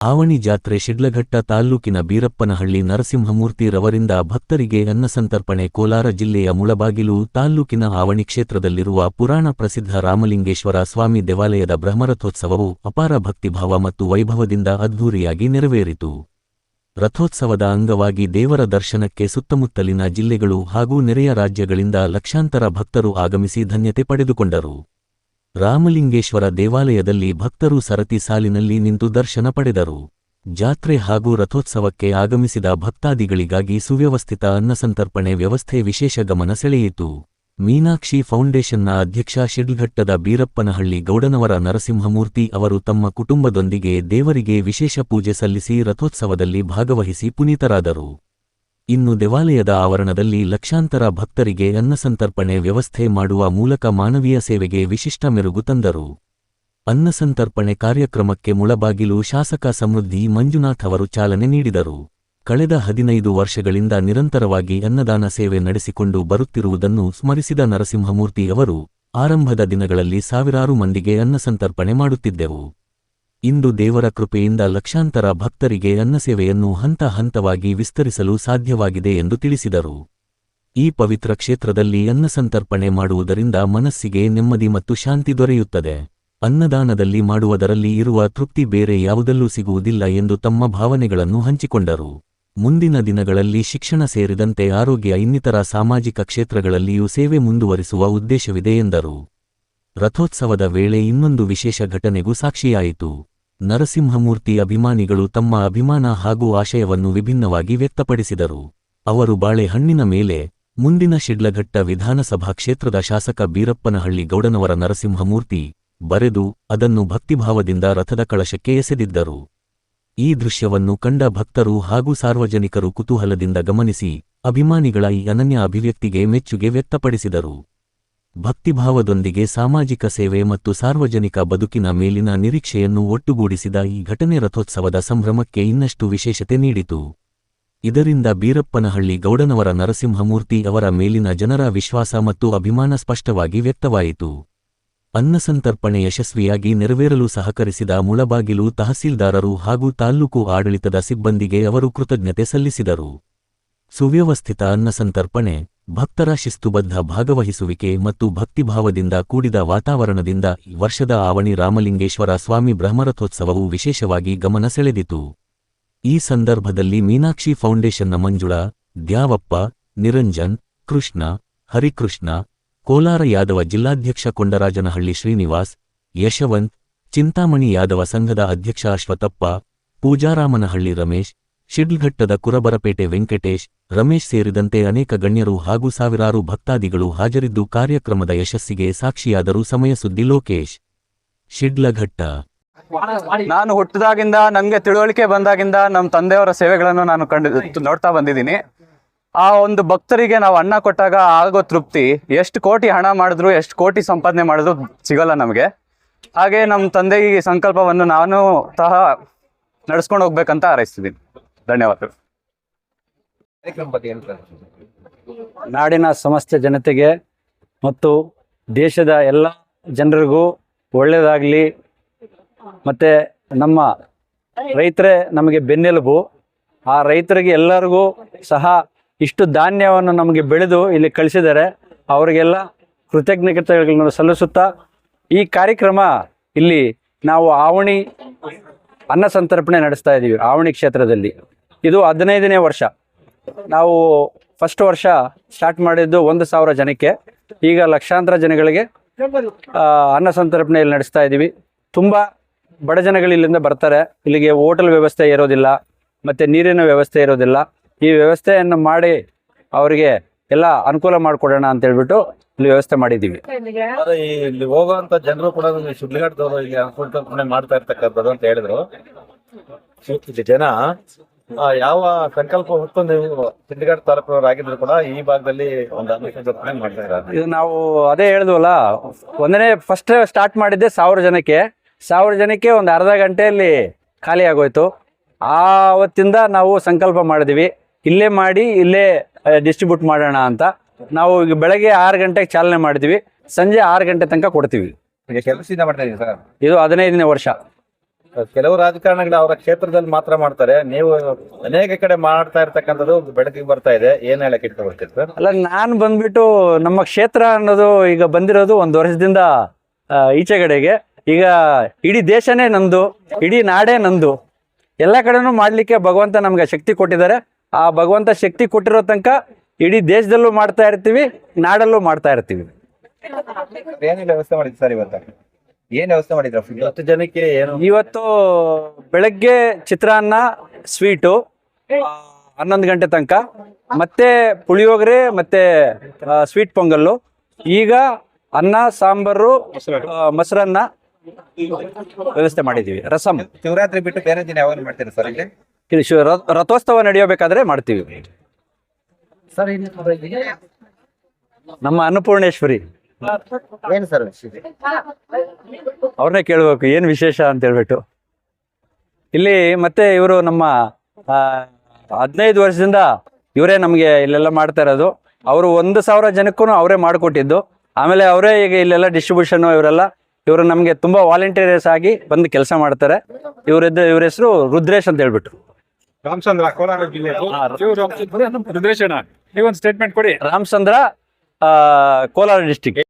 ಆವಣಿ ಜಾತ್ರೆ ಶಿಡ್ಲಘಟ್ಟ ತಾಲ್ಲೂಕಿನ ಬೀರಪ್ಪನಹಳ್ಳಿ ನರಸಿಂಹಮೂರ್ತಿ ರವರಿಂದ ಭಕ್ತರಿಗೆ ಅನ್ನಸಂತರ್ಪಣೆ ಕೋಲಾರ ಜಿಲ್ಲೆಯ ಮುಳಬಾಗಿಲು ತಾಲ್ಲೂಕಿನ ಆವಣಿ ಕ್ಷೇತ್ರದಲ್ಲಿರುವ ಪುರಾಣ ಪ್ರಸಿದ್ಧ ರಾಮಲಿಂಗೇಶ್ವರ ಸ್ವಾಮಿ ದೇವಾಲಯದ ಬ್ರಹ್ಮರಥೋತ್ಸವವು ಅಪಾರ ಭಕ್ತಿಭಾವ ಮತ್ತು ವೈಭವದಿಂದ ಅದ್ಧೂರಿಯಾಗಿ ನೆರವೇರಿತು. ರಥೋತ್ಸವದ ಅಂಗವಾಗಿ ದೇವರ ದರ್ಶನಕ್ಕೆ ಸುತ್ತಮುತ್ತಲಿನ ಜಿಲ್ಲೆಗಳು ಹಾಗೂ ನೆರೆಯ ರಾಜ್ಯಗಳಿಂದ ಲಕ್ಷಾಂತರ ಭಕ್ತರು ಆಗಮಿಸಿ ಧನ್ಯತೆ ಪಡೆದುಕೊಂಡರು. ರಾಮಲಿಂಗೇಶ್ವರ ದೇವಾಲಯದಲ್ಲಿ ಭಕ್ತರು ಸರತಿ ಸಾಲಿನಲ್ಲಿ ನಿಂತು ದರ್ಶನ ಪಡೆದರು. ಜಾತ್ರೆ ಹಾಗೂ ರಥೋತ್ಸವಕ್ಕೆ ಆಗಮಿಸಿದ ಭಕ್ತಾದಿಗಳಿಗಾಗಿ ಸುವ್ಯವಸ್ಥಿತ ಅನ್ನಸಂತರ್ಪಣೆ ವ್ಯವಸ್ಥೆ ವಿಶೇಷ ಗಮನ ಸೆಳೆಯಿತು. ಮೀನಾಕ್ಷಿ ಫೌಂಡೇಶನ್ನ ಅಧ್ಯಕ್ಷ ಶಿಡ್ಲಘಟ್ಟದ ಬೀರಪ್ಪನಹಳ್ಳಿ ಗೌಡನವರ ನರಸಿಂಹಮೂರ್ತಿ ಅವರು ತಮ್ಮ ಕುಟುಂಬದೊಂದಿಗೆ ದೇವರಿಗೆ ವಿಶೇಷ ಪೂಜೆ ಸಲ್ಲಿಸಿ ರಥೋತ್ಸವದಲ್ಲಿ ಭಾಗವಹಿಸಿ ಪುನೀತರಾದರು. ಇನ್ನು ದೇವಾಲಯದ ಆವರಣದಲ್ಲಿ ಲಕ್ಷಾಂತರ ಭಕ್ತರಿಗೆ ಅನ್ನಸಂತರ್ಪಣೆ ವ್ಯವಸ್ಥೆ ಮಾಡುವ ಮೂಲಕ ಮಾನವೀಯ ಸೇವೆಗೆ ವಿಶಿಷ್ಟ ಮೆರುಗು ತಂದರು. ಅನ್ನಸಂತರ್ಪಣೆ ಕಾರ್ಯಕ್ರಮಕ್ಕೆ ಮುಳಬಾಗಿಲು ಶಾಸಕ ಸಮೃದ್ಧಿ ಮಂಜುನಾಥ್ ಅವರು ಚಾಲನೆ ನೀಡಿದರು. ಕಳೆದ ಹದಿನೈದು ವರ್ಷಗಳಿಂದ ನಿರಂತರವಾಗಿ ಅನ್ನದಾನ ಸೇವೆ ನಡೆಸಿಕೊಂಡು ಬರುತ್ತಿರುವುದನ್ನು ಸ್ಮರಿಸಿದ ನರಸಿಂಹಮೂರ್ತಿಯವರು ಆರಂಭದ ದಿನಗಳಲ್ಲಿ ಸಾವಿರಾರು ಮಂದಿಗೆ ಅನ್ನಸಂತರ್ಪಣೆ ಮಾಡುತ್ತಿದ್ದೆವು. ಇಂದು ದೇವರ ಕೃಪೆಯಿಂದ ಲಕ್ಷಾಂತರ ಭಕ್ತರಿಗೆ ಅನ್ನಸೇವೆಯನ್ನು ಹಂತ ಹಂತವಾಗಿ ವಿಸ್ತರಿಸಲು ಸಾಧ್ಯವಾಗಿದೆ ಎಂದು ತಿಳಿಸಿದರು. ಈ ಪವಿತ್ರ ಕ್ಷೇತ್ರದಲ್ಲಿ ಅನ್ನಸಂತರ್ಪಣೆ ಮಾಡುವುದರಿಂದ ಮನಸ್ಸಿಗೆ ನೆಮ್ಮದಿ ಮತ್ತು ಶಾಂತಿ ದೊರೆಯುತ್ತದೆ. ಅನ್ನದಾನದಲ್ಲಿ ಮಾಡುವುದರಲ್ಲಿ ಇರುವ ತೃಪ್ತಿ ಬೇರೆ ಯಾವುದಲ್ಲೂ ಸಿಗುವುದಿಲ್ಲ ಎಂದು ತಮ್ಮ ಭಾವನೆಗಳನ್ನು ಹಂಚಿಕೊಂಡರು. ಮುಂದಿನ ದಿನಗಳಲ್ಲಿ ಶಿಕ್ಷಣ ಸೇರಿದಂತೆ ಆರೋಗ್ಯ ಇನ್ನಿತರ ಸಾಮಾಜಿಕ ಕ್ಷೇತ್ರಗಳಲ್ಲಿಯೂ ಸೇವೆ ಮುಂದುವರಿಸುವ ಉದ್ದೇಶವಿದೆ ಎಂದರು. ರಥೋತ್ಸವದ ವೇಳೆ ಇನ್ನೊಂದು ವಿಶೇಷ ಘಟನೆಗೂ ಸಾಕ್ಷಿಯಾಯಿತು. ನರಸಿಂಹಮೂರ್ತಿ ಅಭಿಮಾನಿಗಳು ತಮ್ಮ ಅಭಿಮಾನ ಹಾಗೂ ಆಶಯವನ್ನು ವಿಭಿನ್ನವಾಗಿ ವ್ಯಕ್ತಪಡಿಸಿದರು. ಅವರು ಬಾಳೆಹಣ್ಣಿನ ಮೇಲೆ ಮುಂದಿನ ಶಿಡ್ಲಘಟ್ಟ ವಿಧಾನಸಭಾ ಕ್ಷೇತ್ರದ ಶಾಸಕ ಬೀರಪ್ಪನಹಳ್ಳಿ ಗೌಡನವರ ನರಸಿಂಹಮೂರ್ತಿ ಬರೆದು ಅದನ್ನು ಭಕ್ತಿಭಾವದಿಂದ ರಥದ ಕಳಶಕ್ಕೆ ಎಸೆದಿದ್ದರು. ಈ ದೃಶ್ಯವನ್ನು ಕಂಡ ಭಕ್ತರು ಹಾಗೂ ಸಾರ್ವಜನಿಕರು ಕುತೂಹಲದಿಂದ ಗಮನಿಸಿ ಅಭಿಮಾನಿಗಳ ಈ ಅನನ್ಯ ಅಭಿವ್ಯಕ್ತಿಗೆ ಮೆಚ್ಚುಗೆ ವ್ಯಕ್ತಪಡಿಸಿದರು. ಭಕ್ತಿಭಾವದೊಂದಿಗೆ ಸಾಮಾಜಿಕ ಸೇವೆ ಮತ್ತು ಸಾರ್ವಜನಿಕ ಬದುಕಿನ ಮೇಲಿನ ನಿರೀಕ್ಷೆಯನ್ನು ಒಟ್ಟುಗೂಡಿಸಿದ ಈ ಘಟನೆ ರಥೋತ್ಸವದ ಸಂಭ್ರಮಕ್ಕೆ ಇನ್ನಷ್ಟು ವಿಶೇಷತೆ ನೀಡಿತು. ಇದರಿಂದ ಬೀರಪ್ಪನಹಳ್ಳಿ ಗೌಡನವರ ನರಸಿಂಹಮೂರ್ತಿ ಅವರ ಮೇಲಿನ ಜನರ ವಿಶ್ವಾಸ ಮತ್ತು ಅಭಿಮಾನ ಸ್ಪಷ್ಟವಾಗಿ ವ್ಯಕ್ತವಾಯಿತು. ಅನ್ನಸಂತರ್ಪಣೆ ಯಶಸ್ವಿಯಾಗಿ ನೆರವೇರಲು ಸಹಕರಿಸಿದ ಮುಳಬಾಗಿಲು ತಹಸೀಲ್ದಾರರು ಹಾಗೂ ತಾಲ್ಲೂಕು ಆಡಳಿತದ ಸಿಬ್ಬಂದಿಗೆ ಅವರು ಕೃತಜ್ಞತೆ ಸಲ್ಲಿಸಿದರು. ಸುವ್ಯವಸ್ಥಿತ ಅನ್ನಸಂತರ್ಪಣೆ ಭಕ್ತರ ಶಿಸ್ತುಬದ್ಧ ಭಾಗವಹಿಸುವಿಕೆ ಮತ್ತು ಭಕ್ತಿಭಾವದಿಂದ ಕೂಡಿದ ವಾತಾವರಣದಿಂದ ವರ್ಷದ ಆವಣಿ ರಾಮಲಿಂಗೇಶ್ವರ ಸ್ವಾಮಿ ಬ್ರಹ್ಮರಥೋತ್ಸವವು ವಿಶೇಷವಾಗಿ ಗಮನ ಸೆಳೆದಿತು. ಈ ಸಂದರ್ಭದಲ್ಲಿ ಮೀನಾಕ್ಷಿ ಫೌಂಡೇಶನ್ನ ಮಂಜುಳಾ, ದ್ಯಾವಪ್ಪ, ನಿರಂಜನ್, ಕೃಷ್ಣ, ಹರಿಕೃಷ್ಣ, ಕೋಲಾರ ಯಾದವ ಜಿಲ್ಲಾಧ್ಯಕ್ಷ ಕೊಂಡರಾಜನಹಳ್ಳಿ ಶ್ರೀನಿವಾಸ್, ಯಶವಂತ್, ಚಿಂತಾಮಣಿ ಯಾದವ ಸಂಘದ ಅಧ್ಯಕ್ಷ ಅಶ್ವತಪ್ಪ ಪೂಜಾರಾಮನಹಳ್ಳಿ ರಮೇಶ್ ಶಿಡ್ಲಘಟ್ಟದ ಕುರಬರಪೇಟೆ ವೆಂಕಟೇಶ್, ರಮೇಶ್ ಸೇರಿದಂತೆ ಅನೇಕ ಗಣ್ಯರು ಹಾಗೂ ಸಾವಿರಾರು ಭಕ್ತಾದಿಗಳು ಹಾಜರಿದ್ದು ಕಾರ್ಯಕ್ರಮದ ಯಶಸ್ಸಿಗೆ ಸಾಕ್ಷಿಯಾದರು ಸಮಯ ಸುದ್ದಿ ಲೋಕೇಶ್. ಶಿಡ್ಲಘಟ್ಟ. ನಾನು ಹುಟ್ಟಿದಾಗಿಂದ ನನಗೆ ತಿಳುವಳಿಕೆ ಬಂದಾಗಿಂದ ನಮ್ಮ ತಂದೆಯವರ ಸೇವೆಗಳನ್ನು ನಾನು ಕಂಡು ನೋಡ್ತಾ ಬಂದಿದ್ದೀನಿ. ಆ ಒಂದು ಭಕ್ತರಿಗೆ ನಾವು ಅನ್ನ ಕೊಟ್ಟಾಗ ಆಗೋ ತೃಪ್ತಿ, ಎಷ್ಟು ಕೋಟಿ ಹಣ ಮಾಡಿದ್ರು, ಎಷ್ಟು ಕೋಟಿ ಸಂಪಾದನೆ ಮಾಡಿದ್ರು ಸಿಗಲ್ಲ ನಮಗೆ. ಹಾಗೆ ನಮ್ಮ ತಂದೆಗೆ ಸಂಕಲ್ಪವನ್ನು ನಾನು ಸಹ ನಡೆಸ್ಕೊಂಡು ಹೋಗ್ಬೇಕಂತ ಹಾರೈಸ್ತಿದ್ದೀನಿ. ಧನ್ಯವಾದಗಳು ನಾಡಿನ ಸಮಸ್ತ ಜನತೆಗೆ ಮತ್ತು ದೇಶದ ಎಲ್ಲ ಜನರಿಗೂ ಒಳ್ಳೆಯದಾಗಲಿ. ಮತ್ತು ನಮ್ಮ ರೈತರೇ ನಮಗೆ ಬೆನ್ನೆಲುಬು. ಆ ರೈತರಿಗೆ ಎಲ್ಲರಿಗೂ ಸಹ ಇಷ್ಟು ಧಾನ್ಯವನ್ನು ನಮಗೆ ಬೆಳೆದು ಇಲ್ಲಿ ಕಳಿಸಿದರೆ ಅವರಿಗೆಲ್ಲ ಕೃತಜ್ಞತೆಗಳನ್ನು ಸಲ್ಲಿಸುತ್ತಾ ಈ ಕಾರ್ಯಕ್ರಮ ಇಲ್ಲಿ ನಾವು ಆವಣಿ ಅನ್ನ ಸಂತರ್ಪಣೆ ನಡೆಸ್ತಾ ಇದ್ದೀವಿ ಆವಣಿ ಕ್ಷೇತ್ರದಲ್ಲಿ. ಇದು ಹದಿನೈದನೇ ವರ್ಷ. ನಾವು ಫಸ್ಟ್ ವರ್ಷ ಸ್ಟಾರ್ಟ್ ಮಾಡಿದ್ದು ಒಂದು ಸಾವಿರ ಜನಕ್ಕೆ. ಈಗ ಲಕ್ಷಾಂತರ ಜನಗಳಿಗೆ ಅನ್ನ ಸಂತರ್ಪಣೆಯಲ್ಲಿ ನಡೆಸ್ತಾ ಇದ್ದೀವಿ ತುಂಬ ಬಡ ಜನಗಳು ಇಲ್ಲಿಂದ ಬರ್ತಾರೆ. ಇಲ್ಲಿಗೆ ಹೋಟೆಲ್ ವ್ಯವಸ್ಥೆ ಇರೋದಿಲ್ಲ, ಮತ್ತು ನೀರಿನ ವ್ಯವಸ್ಥೆ ಇರೋದಿಲ್ಲ. ಈ ವ್ಯವಸ್ಥೆಯನ್ನು ಮಾಡಿ ಅವರಿಗೆ ಎಲ್ಲ ಅನುಕೂಲ ಮಾಡಿಕೊಡೋಣ ಅಂತ ಹೇಳ್ಬಿಟ್ಟು ಇಲ್ಲಿ ವ್ಯವಸ್ಥೆ ಮಾಡಿದ್ದೀವಿ. ಇಲ್ಲಿ ಹೋಗುವಂತ ಜನರು ಕೂಡ ಸುಡ್ಲಿಗಾಡ್ದವರು ಇಲ್ಲಿ ಅನುಕೂಲ ಮಾಡ್ತಾ ಇರ್ತಕ್ಕಂಥದ್ದು ಅಂತ ಹೇಳಿದ್ರು. ಜನ ಯಾವ ಸಂಕಲ್ಪ ಹೊತ್ತು ನೀವು ಶಿಡ್ಲಘಟ್ಟ ತಾಲೂಕಿನವರು ಆಗಿದ್ರು ಕೂಡ ಈ ಭಾಗದಲ್ಲಿ ಒಂದು ಅನುಕೂಲ ಮಾಡ್ತಾ ಇದ್ದಾರೆ ಇದು ನಾವು ಅದೇ ಹೇಳಿದ್ವಲ್ಲ ಒಂದನೇ ಫಸ್ಟ್ ಸ್ಟಾರ್ಟ್ ಮಾಡಿದ್ದೆ ಸಾವಿರ ಜನಕ್ಕೆ. ಸಾವಿರ ಜನಕ್ಕೆ ಒಂದು ಅರ್ಧ ಗಂಟೆಯಲ್ಲಿ ಖಾಲಿ ಆಗೋಯ್ತು. ಆವತ್ತಿಂದ ನಾವು ಸಂಕಲ್ಪ ಮಾಡಿದ್ವಿ. ಇಲ್ಲೇ ಮಾಡಿ ಇಲ್ಲೇ ಡಿಸ್ಟ್ರಿಬ್ಯೂಟ್ ಮಾಡೋಣ ಅಂತ. ನಾವು ಈಗ ಬೆಳಗ್ಗೆ ಆರು ಗಂಟೆಗೆ ಚಾಲನೆ ಮಾಡಿದ್ವಿ. ಸಂಜೆ ಆರು ಗಂಟೆ ತನಕ ಕೊಡ್ತೀವಿ. ಕೆಲಸದಿಂದ ಮಾಡ್ತಾ ಇದ್ದೀವಿ ಸರ್? ಇದು ಹದಿನೈದನೇ ವರ್ಷ. ಕೆಲವು ರಾಜಕಾರಣಿಗಳು ಅವರ ಕ್ಷೇತ್ರದಲ್ಲಿ ಮಾತ್ರ ಮಾಡ್ತಾರೆ. ನೀವು ಅನೇಕ ಕಡೆ ಮಾಡ್ತಾ ಇರ್ತಕ್ಕಂಥದ್ದು ಒಂದು ಬೆಳಕಿಗೆ ಬರ್ತಾ ಇದೆ. ಏನ್ ಹೇಳಕ್ ಇಟ್ಕೊಳ್ತೀರಿ ಸರ್? ಅಲ್ಲ ನಾನು ಬಂದ್ಬಿಟ್ಟು ನಮ್ಮ ಕ್ಷೇತ್ರ ಅನ್ನೋದು ಈಗ ಬಂದಿರೋದು ಒಂದು ವರ್ಷದಿಂದ ಈಚೆಗಡೆಗೆ. ಈಗ ಇಡೀ ದೇಶನೇ ನಂದು ಇಡೀ ನಾಡೇ ನಂದು. ಎಲ್ಲ ಕಡೆನೂ ಮಾಡಲಿಕ್ಕೆ ಭಗವಂತ ನಮ್ಗೆ ಶಕ್ತಿ ಕೊಟ್ಟಿದ್ದಾರೆ. ಆ ಭಗವಂತ ಶಕ್ತಿ ಕೊಟ್ಟಿರೋ ತನಕ ಇಡೀ ದೇಶದಲ್ಲೂ ಮಾಡ್ತಾ ಇರ್ತೀವಿ ನಾಡಲ್ಲೂ ಮಾಡ್ತಾ ಇರ್ತೀವಿ. ವ್ಯವಸ್ಥೆ ಮಾಡಿದ್ವಿ ಸರ್ ಇವತ್ತು. ಏನ್ ವ್ಯವಸ್ಥೆ ಮಾಡಿದ್ರ ಫುಡ್ ಹತ್ತು ಜನಕ್ಕೆ ಏನು? ಇವತ್ತು ಬೆಳಗ್ಗೆ ಚಿತ್ರಾನ್ನ ಸ್ವೀಟು ಹನ್ನೊಂದು ಗಂಟೆ ತನಕ. ಮತ್ತೆ ಪುಳಿಯೋಗರೆ ಮತ್ತೆ ಸ್ವೀಟ್ ಪೊಂಗಲ್ಲು. ಈಗ ಅನ್ನ ಸಾಂಬಾರು ಆ, ಮೊಸರನ್ನ ವ್ಯವಸ್ಥೆ ಮಾಡಿದ್ದೀವಿ. ರಸಂ. ಶಿವರಾತ್ರಿ ಬಿಟ್ಟು ಬೇರೆ ದಿನ ಯಾವಾಗ ಮಾಡ್ತೀರಾ ಸರ್ ಇಲ್ಲಿ? ಇದು ಶಿವ ರಥ- ರಥೋತ್ಸವ ನಡೆಯಬೇಕಾದ್ರೆ ಮಾಡ್ತೀವಿ. ನಮ್ಮ ಅನ್ನಪೂರ್ಣೇಶ್ವರಿ. ಏನ್ ಸರ್? ಅವ್ರನ್ನೇ ಕೇಳ್ಬೇಕು ಏನ್ ವಿಶೇಷ ಅಂತ ಹೇಳ್ಬಿಟ್ಟು. ಇಲ್ಲಿ ಮತ್ತೆ ಇವರು ನಮ್ಮ ಹದಿನೈದು ವರ್ಷದಿಂದ ಇವರೇ ನಮಗೆ ಇಲ್ಲೆಲ್ಲ ಮಾಡ್ತಾ ಇರೋದು. ಅವರು ಒಂದು ಸಾವಿರ ಜನಕ್ಕೂ ಅವರೇ ಮಾಡಿಕೊಟ್ಟಿದ್ದು. ಆಮೇಲೆ ಅವರೇ ಈಗ ಇಲ್ಲೆಲ್ಲ ಡಿಸ್ಟ್ರಿಬ್ಯೂಷನ್ ಇವರೆಲ್ಲ ಇವರು ನಮಗೆ ತುಂಬಾ ವಾಲಂಟಿಯರ್ಸ್ ಆಗಿ ಬಂದು ಕೆಲಸ ಮಾಡ್ತಾರೆ. ಇವರಿದ್ದ ಇವ್ರ ಹೆಸರು ರುದ್ರೇಶ್ ಅಂತ ಹೇಳ್ಬಿಟ್ಟು. ರಾಮಚಂದ್ರ ಕೋಲಾರ ಜಿಲ್ಲೆ. ರುದ್ರೇಶಣ್ಣ ನೀವೊಂದು ಸ್ಟೇಟ್ಮೆಂಟ್ ಕೊಡಿ. ರಾಮಚಂದ್ರ ಆ, ಕೋಲಾರ ಡಿಸ್ಟಿಕ್